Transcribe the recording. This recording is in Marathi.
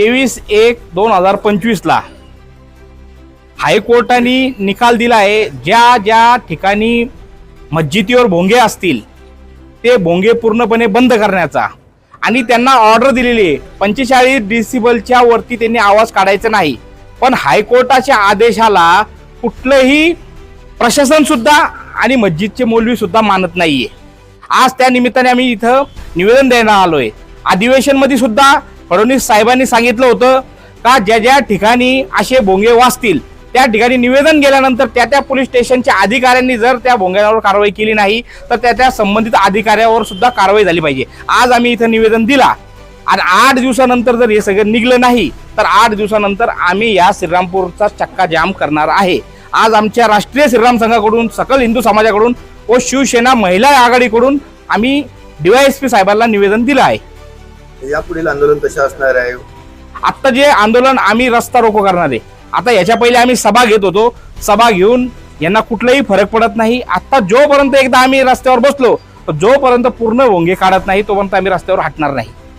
तेवीस एक दोन हजार पंचवीसला. हायकोर्टाने निकाल दिला आहे ज्या ज्या ठिकाणी मस्जिदीवर भोंगे असतील ते भोंगे पूर्णपणे बंद करण्याचा. आणि त्यांना ऑर्डर दिलेली आहे. पंचेचाळीस डिसिबलच्या वरती त्यांनी आवाज काढायचा नाही. पण हायकोर्टाच्या आदेशाला कुठलंही प्रशासन सुद्धा आणि मस्जिदचे मौलवी सुद्धा मानत नाहीये. आज त्या निमित्ताने आम्ही इथं निवेदन द्यायला आलोय. अधिवेशनमध्ये सुद्धा फडणवीस साहेबांनी सांगितलं होतं का ज्या ज्या ठिकाणी असे भोंगे वाचतील त्या ठिकाणी निवेदन गेल्यानंतर त्या त्या पोलीस स्टेशनच्या अधिकाऱ्यांनी जर त्या भोंग्यावर कारवाई केली नाही तर त्या त्या संबंधित अधिकाऱ्यावर सुद्धा कारवाई झाली पाहिजे. आज आम्ही इथं निवेदन दिला आणि आठ दिवसानंतर जर हे सगळं निघलं नाही तर आठ दिवसानंतर आम्ही या श्रीरामपूरचा चक्का जाम करणार आहे. आज आमच्या राष्ट्रीय श्रीराम संघाकडून सकल हिंदू समाजाकडून व शिवसेना महिला आघाडीकडून आम्ही डीवायएसपी साहेबांना निवेदन दिलं आहे. यापुढील आंदोलन कसे असणार आहे. आता जे आंदोलन आम्ही रस्ता रोको करणार आहे आता याच्या पहिले आम्ही सभा घेत होतो. सभा घेऊन यांना कुठलाही फरक पडत नाही. आता जोपर्यंत एकदा आम्ही रस्त्यावर बसलो जोपर्यंत पूर्ण भोंगे काढत नाही तोपर्यंत आम्ही रस्त्यावर हटणार नाही.